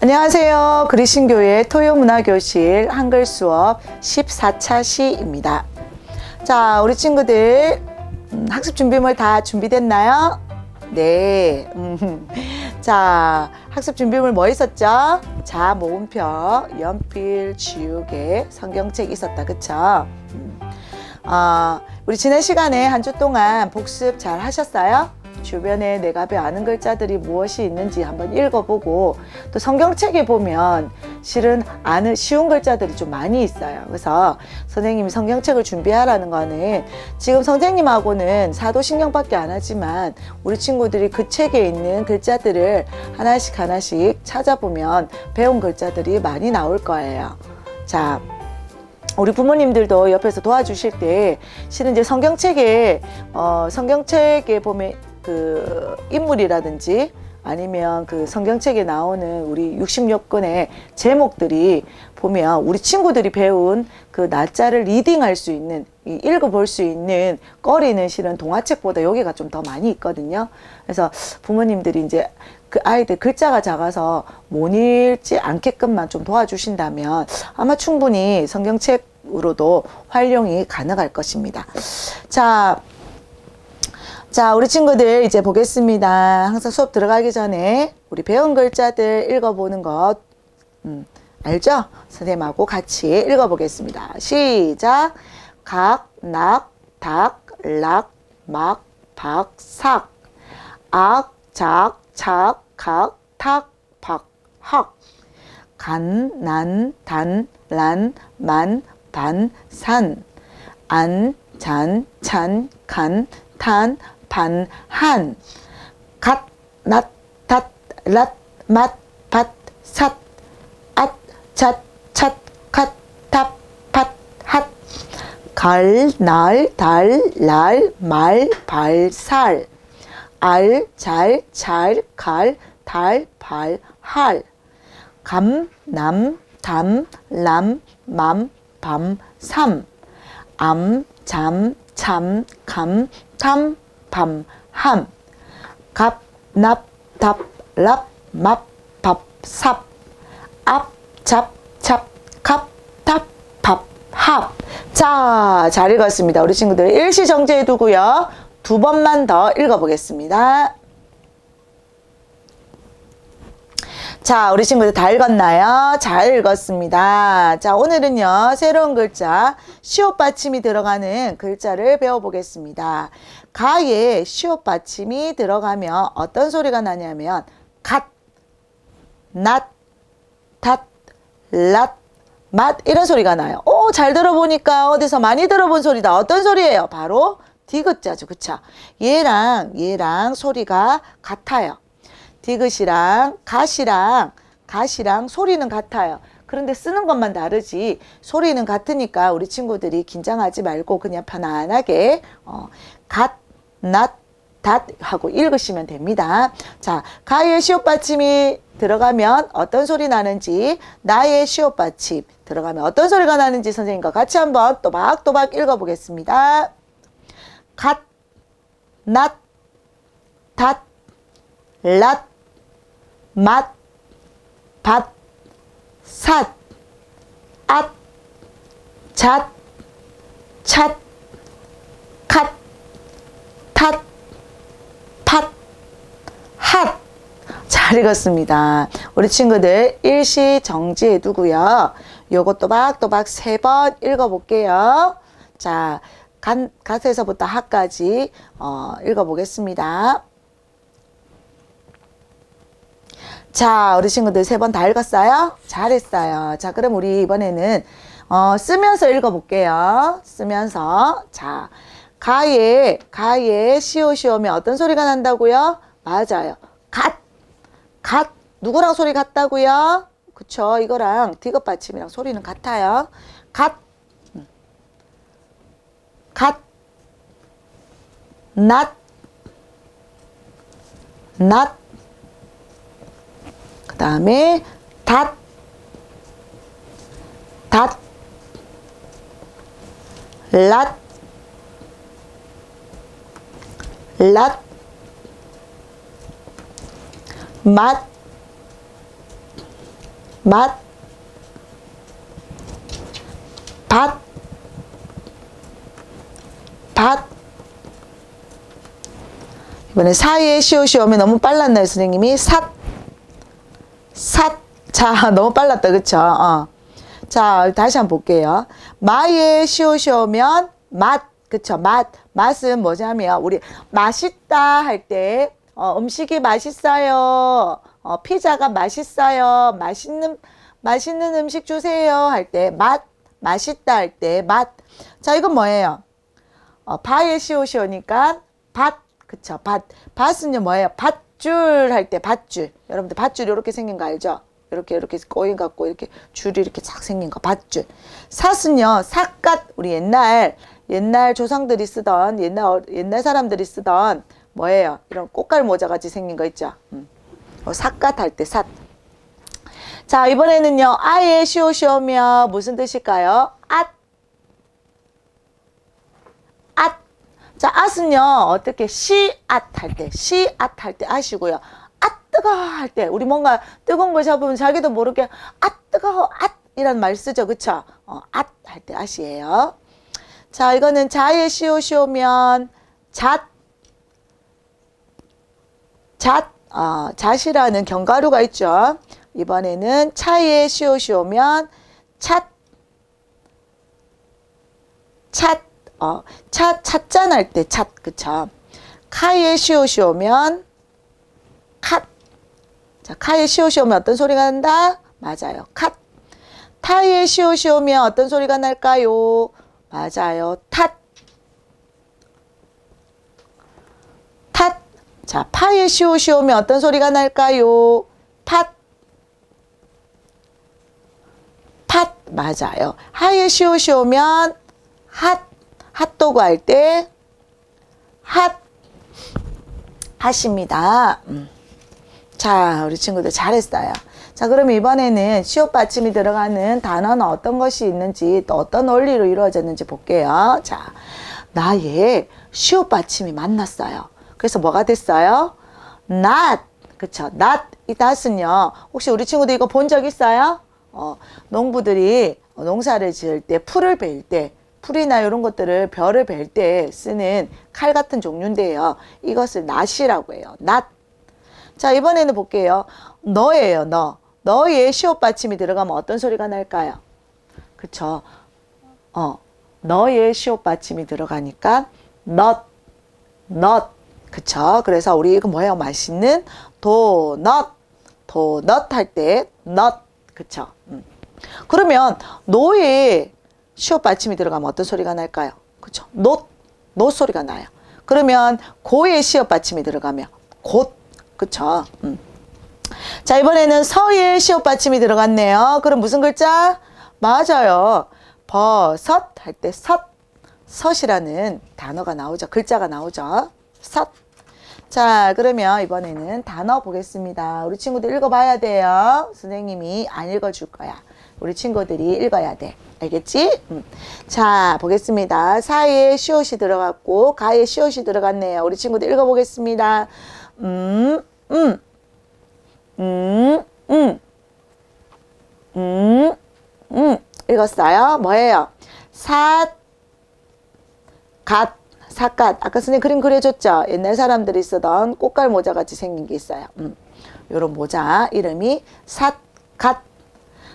안녕하세요. 그리신교회 토요문화교실 한글 수업 14차 시입니다. 자, 우리 친구들 음, 학습 준비물 다 준비됐나요? 네. 음, 자, 학습 준비물 뭐 있었죠? 자, 모음표, 연필, 지우개, 성경책 있었다. 그쵸? 음. 아, 우리 지난 시간에 한 주 동안 복습 잘 하셨어요? 주변에 내가 배 아는 글자들이 무엇이 있는지 한번 읽어보고 또 성경책에 보면 실은 아는 쉬운 글자들이 좀 많이 있어요. 그래서 선생님이 성경책을 준비하라는 거는 지금 선생님하고는 사도신경밖에 안 하지만 우리 친구들이 그 책에 있는 글자들을 하나씩 하나씩 찾아보면 배운 글자들이 많이 나올 거예요. 자, 우리 부모님들도 옆에서 도와주실 때 실은 이제 성경책에 어 성경책에 보면 그 인물이라든지 아니면 그 성경책에 나오는 우리 66권의 제목들이 보면 우리 친구들이 배운 그 날짜를 리딩할 수 있는 이 읽어볼 수 있는 거리는 실은 동화책보다 여기가 좀 더 많이 있거든요. 그래서 부모님들이 이제 그 아이들 글자가 작아서 못 읽지 않게끔만 좀 도와주신다면 아마 충분히 성경책 으로도 활용이 가능할 것입니다. 자, 자, 우리 친구들 이제 보겠습니다. 항상 수업 들어가기 전에 우리 배운 글자들 읽어보는 것, 음, 알죠? 선생님하고 같이 읽어보겠습니다. 시작. 각, 낙, 닭, 락, 막, 박, 삭. 악, 작, 착, 각, 탁, 박, 학. 간, 난, 단, 란, 만, 반, 산. 안, 잔, 찬, 간, 탄, 반, 한. 갓, 낫, 닷, 랏, 맛, 밭, 삿. 앗, 잣, 찻, 갓, 탑, 팟, 핫. 갈, 날, 달, 날, 말, 발, 살. 알, 잘, 잘, 갈, 달, 발, 할. 감, 남, 담, 람, 맘, 밤, 삼. 암, 잠, 참, 감, 탐, 밤, 함. 갑, 납, 답, 랍, 맛, 밥, 삽. 앞, 잡, 잡, 갑, 탑, 밥, 합. 자, 잘 읽었습니다. 우리 친구들 일시 정지해 두고요. 두 번만 더 읽어보겠습니다. 자, 우리 친구들 다 읽었나요? 잘 읽었습니다. 자, 오늘은요, 새로운 글자, 시옷 받침이 들어가는 글자를 배워보겠습니다. 가에 시옷 받침이 들어가면 어떤 소리가 나냐면, 갓, 낫, 닷, 랏, 맛, 이런 소리가 나요. 오, 잘 들어보니까 어디서 많이 들어본 소리다. 어떤 소리예요? 바로 디귿자죠. 그쵸? 얘랑, 얘랑 소리가 같아요. 디귿이랑 갓이랑 갓이랑 소리는 같아요. 그런데 쓰는 것만 다르지 소리는 같으니까 우리 친구들이 긴장하지 말고 그냥 편안하게 어, 갓, 낫, 닷 하고 읽으시면 됩니다. 자, 가의 시옷 받침이 들어가면 어떤 소리 나는지 나의 시옷 받침 들어가면 어떤 소리가 나는지 선생님과 같이 한번 또박또박 읽어보겠습니다. 갓, 낫, 닷, 랏, 맛, 밭, 삿, 앗, 잣, 찻, 갓, 탓, 팥, 핫. 잘 읽었습니다. 우리 친구들 일시 정지해 두고요. 요거 또박또박 세 번 읽어볼게요. 자, 간, 갓에서부터 하까지 어, 읽어보겠습니다. 자, 우리 친구들 세 번 다 읽었어요? 잘했어요. 자, 그럼 우리 이번에는 어, 쓰면서 읽어볼게요. 쓰면서. 자, 가에, 가에 시오시 오면 어떤 소리가 난다고요? 맞아요. 갓, 갓. 누구랑 소리 같다고요? 그쵸. 이거랑 디귿 받침이랑 소리는 같아요. 갓, 갓, 낫, 낫, 그 다음에 닷, 닷, 랏, 랏, 맛, 맛, 밭, 밭. 이번에 사이에 시옷이 오면 너무 빨랐나요, 선생님이? 삿, 삿. 자, 너무 빨랐다, 그쵸? 어. 자, 다시 한번 볼게요. 마에 시옷이 오면 맛, 그쵸? 맛. 맛은 뭐냐면, 우리 맛있다 할 때, 어, 음식이 맛있어요. 어, 피자가 맛있어요. 맛있는, 맛있는 음식 주세요. 할 때, 맛. 맛있다 할 때, 맛. 자, 이건 뭐예요? 어, 바에 시옷이 오니까 밭, 그쵸? 밭. 밭은요, 뭐예요? 밧줄 할 때 밧줄. 여러분들 밧줄 이렇게 생긴 거 알죠? 이렇게 이렇게 꼬인 갖고 이렇게 줄이 이렇게 쫙 생긴 거 밧줄. 삿은요, 삿갓 우리 옛날 옛날 조상들이 쓰던 옛날 어- 옛날 사람들이 쓰던 뭐예요? 이런 꽃갈 모자 같이 생긴 거 있죠? 음. 어, 삿갓 할 때 삿. 자 이번에는요, 아예 오면 무슨 뜻일까요? 앗. 앗. 자, 앗은요, 어떻게 시앗 할 때, 시앗 할 때 아시고요. 앗 뜨거 할 때, 우리 뭔가 뜨거운 걸 잡으면 자기도 모르게 앗 뜨거, 앗 이란 말 쓰죠. 그쵸? 어, 앗할 때 아시예요. 자, 이거는 자의 시옷이 오면 잣, 잣, 어, 잣이라는 견가루가 있죠. 이번에는 차의 시옷이 오면 찻, 찻, 어, 차, 찻잔 할 때 찻, 그쵸? 카의 시옷이 오면 캇. 자, 카의 시옷이 오면 어떤 소리가 난다? 맞아요. 캇. 타의 시옷이 오면 어떤 소리가 날까요? 맞아요. 탓. 탓. 자, 파의 시옷이 오면 어떤 소리가 날까요? 팥. 팥. 맞아요. 하의 시옷이 오면 핫. 핫도그 할 때 핫. 핫입니다. 음. 자, 우리 친구들 잘했어요. 자, 그럼 이번에는 시옷 받침이 들어가는 단어는 어떤 것이 있는지 또 어떤 원리로 이루어졌는지 볼게요. 자, 나의 시옷 받침이 만났어요. 그래서 뭐가 됐어요? not. 그쵸. not. 이 not은요. 혹시 우리 친구들 이거 본 적 있어요? 어, 농부들이 농사를 지을 때 풀을 벨 때, 풀이나 이런 것들을 벼를 벨 때 쓰는 칼 같은 종류인데요. 이것을 낫이라고 해요. 낫. 자, 이번에는 볼게요. 너예요, 너. 너의 시옷 받침이 들어가면 어떤 소리가 날까요? 그쵸. 어, 너의 시옷 받침이 들어가니까 not, not. 그쵸. 그래서 우리 이거 뭐예요? 맛있는 도넛. 도넛 할 때 not. 그쵸. 음. 그러면 너의 시옷 받침이 들어가면 어떤 소리가 날까요? not, not 소리가 나요. 그러면 고의 시옷 받침이 들어가면 곧. 그쵸. 음. 자, 이번에는 서의 시옷 받침이 들어갔네요. 그럼 무슨 글자? 맞아요. 버섯 할 때 섯. 섯이라는 단어가 나오죠. 글자가 나오죠. 섯. 자, 그러면 이번에는 단어 보겠습니다. 우리 친구들 읽어봐야 돼요. 선생님이 안 읽어줄 거야. 우리 친구들이 읽어야 돼. 알겠지? 음. 자, 보겠습니다. 사에 시옷이 들어갔고, 가에 시옷이 들어갔네요. 우리 친구들 읽어보겠습니다. 음, 음, 음, 음, 음, 음. 읽었어요? 뭐예요? 삿, 갓, 삿갓. 아까 선생님 그림 그려줬죠? 옛날 사람들이 쓰던 꽃갈 모자 같이 생긴 게 있어요. 음. 요런 모자 이름이 삿갓.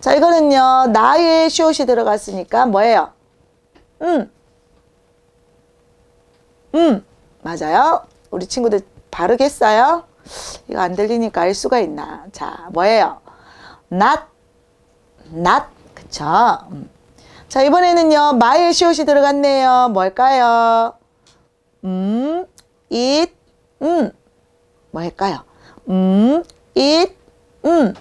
자, 이거는요, 나의 시옷이 들어갔으니까 뭐예요? 음. 음. 맞아요. 우리 친구들 바르겠어요? 이거 안 들리니까 알 수가 있나. 자, 뭐예요? not, not. 그쵸? 음. 자, 이번에는요, 마의 시옷이 들어갔네요. 뭘까요? 음, it, 음. 뭐일까요? 음, it, 음.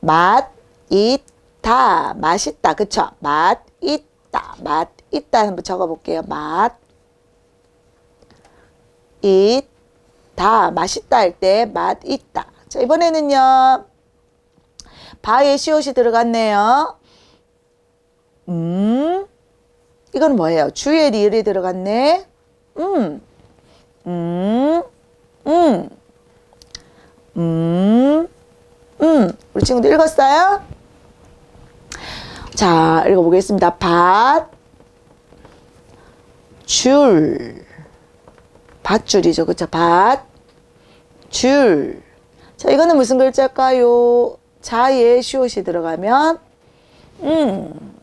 맛, 있다. 맛있다. 그쵸? 맛, 있다. 맛, 있다. 한번 적어볼게요. 맛, 있다. 맛있다 할 때 맛 있다. 자, 이번에는요. 바에 시옷이 들어갔네요. 음. 이건 뭐예요? 주에 리을이 들어갔네. 음. 음, 음, 음, 음. 우리 친구들 읽었어요? 자, 읽어보겠습니다. 밭, 줄. 밧줄이죠. 그쵸? 밭, 줄. 자, 이거는 무슨 글자일까요? 자에 시옷이 들어가면, 음.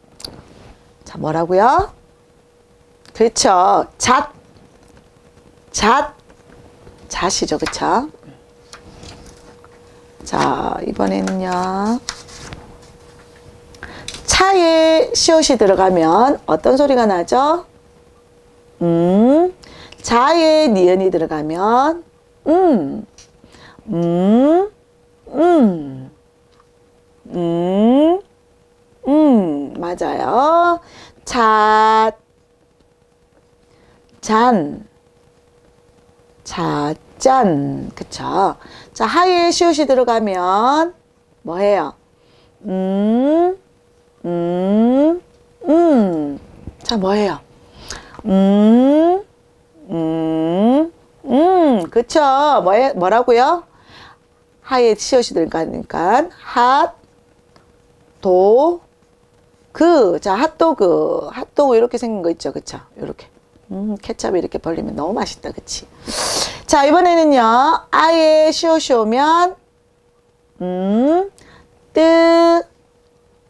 자, 뭐라고요? 그렇죠. 잣. 잣. 잣이죠. 그쵸? 자, 이번에는요. 차에 시옷이 들어가면 어떤 소리가 나죠? 음. 자에 니은이 들어가면 음. 음. 음. 음. 음. 맞아요. 잣. 잔. 자 짠. 그쵸? 자, 하에 시옷이 들어가면 뭐 해요? 음. 음. 음. 자, 뭐 해요? 음. 음. 음. 그쵸? 뭐 해, 뭐라고요? 하에 시옷이 들어가니까 핫. 도. 그. 자, 핫도그. 핫도그 이렇게 생긴 거 있죠. 그쵸? 이렇게. 음, 케찹 이렇게 벌리면 너무 맛있다. 그치? 자, 이번에는요. 아예 시옷이 오면 음, 뜨,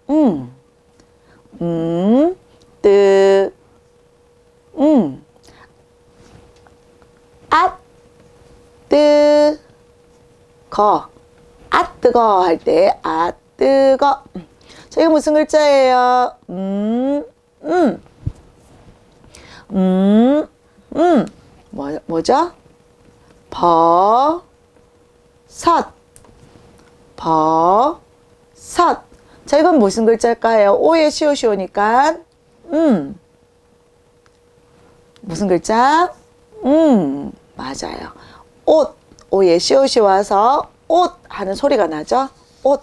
음, 음, 뜨, 음, 아, 뜨, 거, 아 뜨거 할 때, 아 뜨거. 자, 이거 무슨 글자예요? 음, 음, 음, 음, 뭐, 뭐죠? 버, 섯, 버, 섯. 자, 이건 무슨 글자일까요? 오에 시옷이 오니까, 음. 무슨 글자? 음, 맞아요. 옷, 오에 시옷이 와서 옷 하는 소리가 나죠? 옷.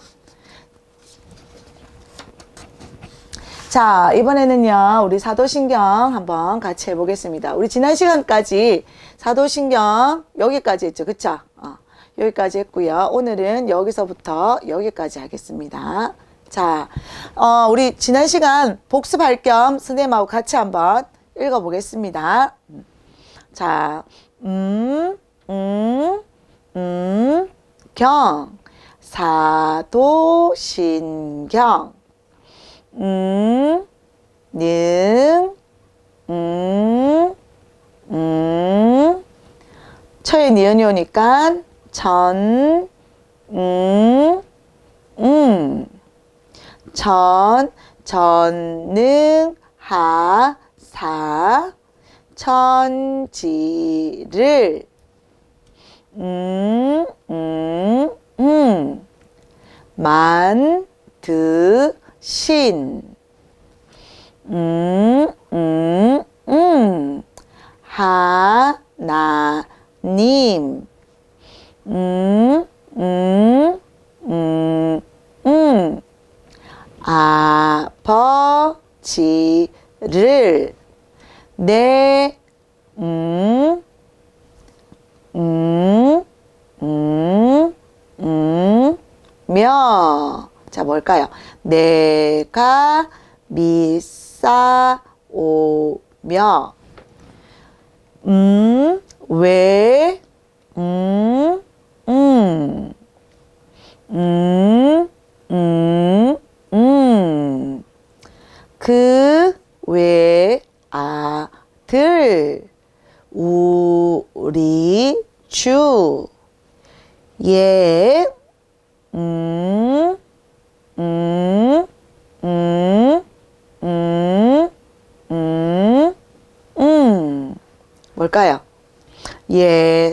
자, 이번에는요, 우리 사도신경 한번 같이 해보겠습니다. 우리 지난 시간까지 사도신경 여기까지 했죠. 그쵸? 어, 여기까지 했고요. 오늘은 여기서부터 여기까지 하겠습니다. 자, 어, 우리 지난 시간 복습할 겸 선생님하고 같이 한번 읽어보겠습니다. 자, 음, 음, 음, 경, 사도 신경, 음, 능, 음, 음, 처에 니은이 오니까 전, 음, 음, 전, 전능, 하, 사, 천지를, 음, 음, 음, 만, 드, 신, 음, 음, 음, 하나님, 음, 음, 음, 음, 아버 지를, 내, 음, 음, 음, 음, 며. 자, 뭘까요? 내가 미싸오며, 음, 왜, 음, 음, 음, 음, 음, 그 외 아들, 우리 주, 예, 음, 음, 음, 음, 음, 음. 뭘까요? 예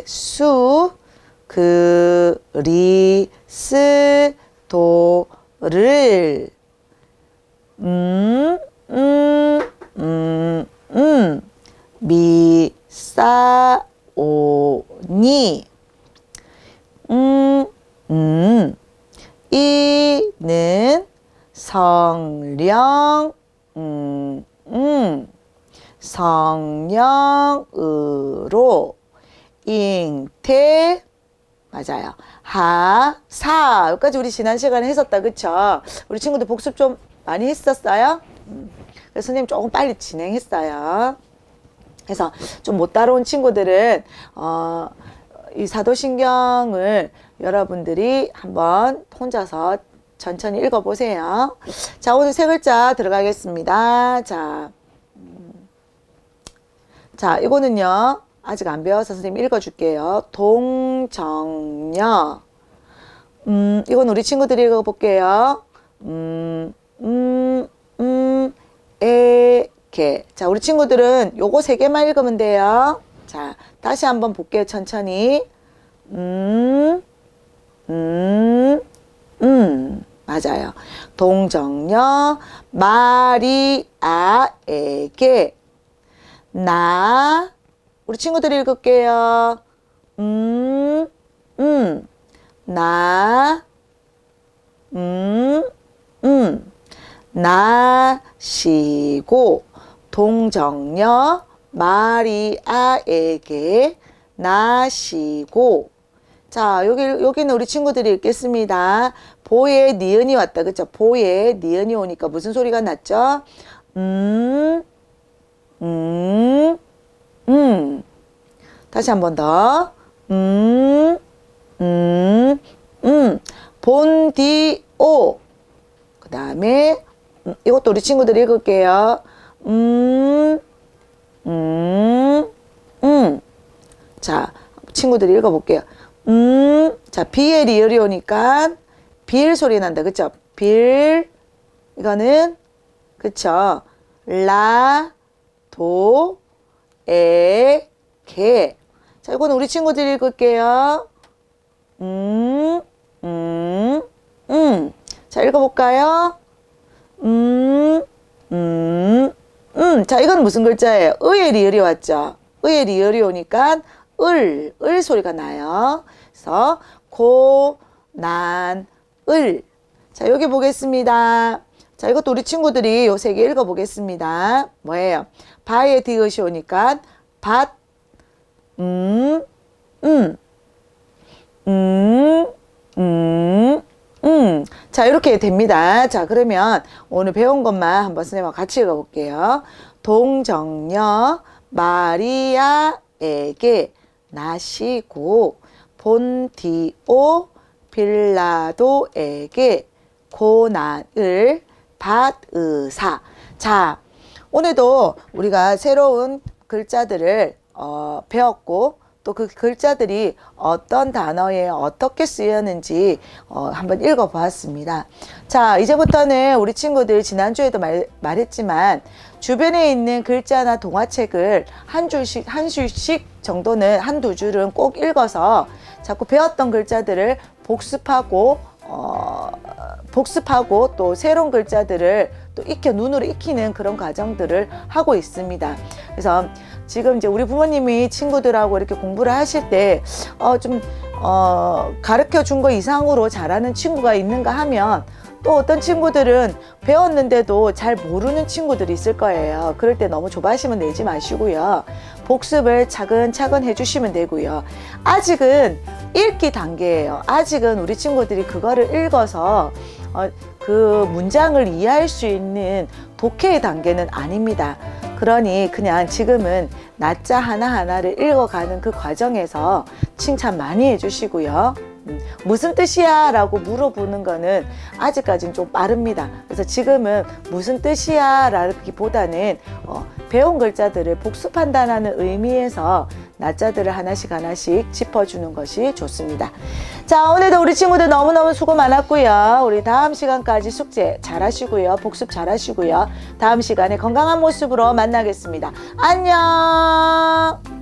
오 니 음, 음, 이는 성령, 음, 음, 성령으로 잉태 맞아요. 하, 사. 여기까지 우리 지난 시간에 했었다. 그쵸? 우리 친구들 복습 좀 많이 했었어요? 음. 선생님 조금 빨리 진행했어요. 그래서 좀 못 따라온 친구들은, 어, 이 사도신경을 여러분들이 한번 혼자서 천천히 읽어보세요. 자, 오늘 세 글자 들어가겠습니다. 자, 음. 자, 이거는요. 아직 안 배워서 선생님 읽어줄게요. 동정녀. 음, 이건 우리 친구들이 읽어볼게요. 음, 음, 음, 에게. 자, 우리 친구들은 요거 세 개만 읽으면 돼요. 자, 다시 한번 볼게요. 천천히. 음, 음, 음. 맞아요. 동정녀, 마리아에게, 나, 우리 친구들 읽을게요. 음, 음, 나, 음, 음, 나시고, 동정녀 마리아에게 나시고. 자, 여기, 여기는 우리 친구들이 읽겠습니다. 보에 니은이 왔다. 그쵸? 보에 니은이 오니까 무슨 소리가 났죠? 음, 음, 음. 다시 한 번 더. 음, 음, 음. 본디오. 그 다음에, 음, 이것도 우리 친구들 읽을게요. 음, 음, 음. 자, 친구들 읽어볼게요. 음, 자, 비에 리을이 오니까 빌 소리 난다. 그쵸? 빌. 이거는, 그쵸? 라, 도, 에, 게. 자, 이거는 우리 친구들 읽을게요. 음, 음, 음. 자, 읽어볼까요? 음, 음, 음. 자, 이건 무슨 글자예요? 의의 리을이 왔죠? 의의 리을이 오니까 을, 을 소리가 나요. 그래서 고, 난, 을. 자, 여기 보겠습니다. 자, 이것도 우리 친구들이 요 세 개 읽어보겠습니다. 뭐예요? 바에 디귿이 오니까 밭, 음, 음, 음, 음, 음. 자, 이렇게 됩니다. 자, 그러면 오늘 배운 것만 한번 선생님과 같이 읽어볼게요. 동정녀 마리아에게 나시고 본디오 빌라도에게 고난을 받으사. 자, 오늘도 우리가 새로운 글자들을 어, 배웠고 또 그 글자들이 어떤 단어에 어떻게 쓰였는지 어, 한번 읽어보았습니다. 자, 이제부터는 우리 친구들 지난주에도 말, 말했지만 주변에 있는 글자나 동화책을 한 줄씩 한 줄씩 정도는 한두 줄은 꼭 읽어서 자꾸 배웠던 글자들을 복습하고 어, 복습하고 또 새로운 글자들을 또 익혀 눈으로 익히는 그런 과정들을 하고 있습니다. 그래서 지금 이제 우리 부모님이 친구들하고 이렇게 공부를 하실 때, 어, 좀, 어, 가르쳐 준 거 이상으로 잘하는 친구가 있는가 하면 또 어떤 친구들은 배웠는데도 잘 모르는 친구들이 있을 거예요. 그럴 때 너무 조바심은 내지 마시고요. 복습을 차근차근 해주시면 되고요. 아직은 읽기 단계예요. 아직은 우리 친구들이 그거를 읽어서 어, 그 문장을 이해할 수 있는 독해의 단계는 아닙니다. 그러니 그냥 지금은 낮자 하나하나를 읽어가는 그 과정에서 칭찬 많이 해주시고요. 음, 무슨 뜻이야? 라고 물어보는 거는 아직까지는 좀 빠릅니다. 그래서 지금은 무슨 뜻이야? 라기보다는 어, 배운 글자들을 복습한다는 의미에서 낮자들을 하나씩 하나씩 짚어주는 것이 좋습니다. 자, 오늘도 우리 친구들 너무너무 수고 많았고요. 우리 다음 시간까지 숙제 잘 하시고요. 복습 잘 하시고요. 다음 시간에 건강한 모습으로 만나겠습니다. 안녕!